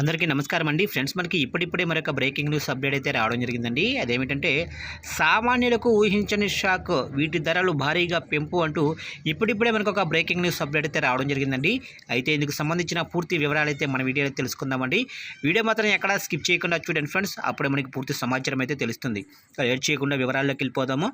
అందరికీ నమస్కారం అండి. ఫ్రెండ్స్ మనకి ఇప్పుడిప్పుడే మరొక బ్రేకింగ్ న్యూస్ అప్డేట్ అయితే రావడం జరిగిందండి. అదేమిటంటే సామాన్యులకు ఊహించని షాక్ వీటి ధరలు భారీగా పెంపు అంటూ ఇప్పుడిప్పుడే మనకు ఒక బ్రేకింగ్ న్యూస్ అప్డేట్ అయితే రావడం జరిగిందండి. అయితే ఇందుకు సంబంధించిన పూర్తి వివరాలు అయితే మన వీడియోలో తెలుసుకుందామండి. వీడియో మాత్రం ఎక్కడ స్కిప్ చేయకుండా చూడండి ఫ్రెండ్స్. అప్పుడే మనకి పూర్తి సమాచారం అయితే తెలుస్తుంది. లేట్ చేయకుండా వివరాల్లోకి వెళ్ళిపోదాము.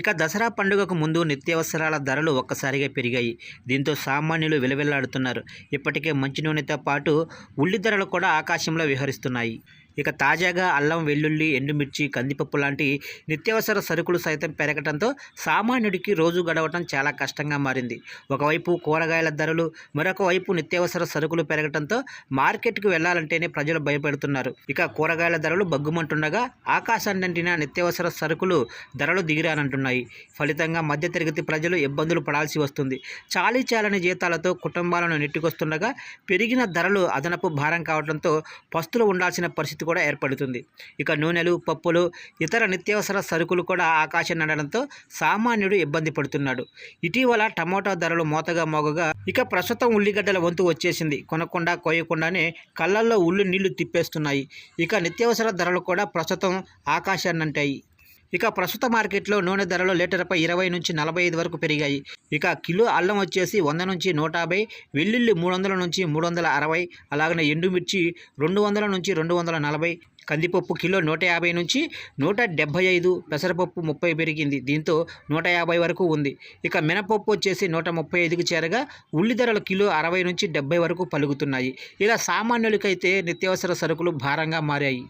ఇక దసరా పండుగకు ముందు నిత్యావసరాల ధరలు ఒక్కసారిగా పెరిగాయి. దీంతో సామాన్యులు విలవిల్లాడుతున్నారు. ఇప్పటికే మంచి నూనెతో పాటు ఉల్లి ధరలు కూడా ఆకాశంలో విహరిస్తున్నాయి. ఇక తాజాగా అల్లం వెల్లుల్లి ఎండుమిర్చి కందిపప్పు లాంటి నిత్యావసర సరుకులు సైతం పెరగడంతో సామాన్యుడికి రోజు గడవటం చాలా కష్టంగా మారింది. ఒకవైపు కూరగాయల ధరలు మరొక వైపు నిత్యావసర సరుకులు పెరగడంతో మార్కెట్కి వెళ్ళాలంటేనే ప్రజలు భయపడుతున్నారు. ఇక కూరగాయల ధరలు బగ్గుమంటుండగా ఆకాశాన్నంటిన నిత్యావసర సరుకులు ధరలు దిగిరానంటున్నాయి. ఫలితంగా మధ్యతరగతి ప్రజలు ఇబ్బందులు పడాల్సి వస్తుంది. చాలీ చాలని జీతాలతో కుటుంబాలను నెట్టుకొస్తుండగా పెరిగిన ధరలు అదనపు భారం కావడంతో పస్తులు ఉండాల్సిన పరిస్థితి కూడా ఏర్పడుతుంది. ఇక నూనెలు పప్పులు ఇతర నిత్యావసర సరుకులు కూడా ఆకాశం నడడంతో సామాన్యుడు ఇబ్బంది పడుతున్నాడు. ఇటీవల టమోటా ధరలు మోతగా మోగగా ఇక ప్రస్తుతం ఉల్లిగడ్డల వంతు వచ్చేసింది. కొనకుండా కోయకుండానే కళ్ళల్లో ఉల్లు నీళ్ళు తిప్పేస్తున్నాయి. ఇక నిత్యావసర ధరలు కూడా ప్రస్తుతం ఆకాశాన్నంటాయి. ఇక ప్రస్తుత మార్కెట్లో నూనె ధరలు లీటర్పై ఇరవై నుంచి నలభై ఐదు వరకు పెరిగాయి. ఇక కిలో అల్లం వచ్చేసి వంద నుంచి నూట యాభై వెల్లుల్లి మూడు వందల నుంచి మూడు వందల అరవై అలాగనే ఎండుమిర్చి రెండు వందల నుంచి రెండు వందల నలభై కందిపప్పు కిలో నూట యాభై నుంచి నూట డెబ్భై ఐదు పెసరపప్పు ముప్పై పెరిగింది. దీంతో నూట యాభై వరకు ఉంది. ఇక మినపప్పు వచ్చేసి నూట ముప్పై ఐదుకు చేరగా ఉల్లి ధరలు కిలో అరవై నుంచి డెబ్బై వరకు పలుకుతున్నాయి. ఇలా సామాన్యులకైతే నిత్యావసర సరుకులు భారంగా మారాయి.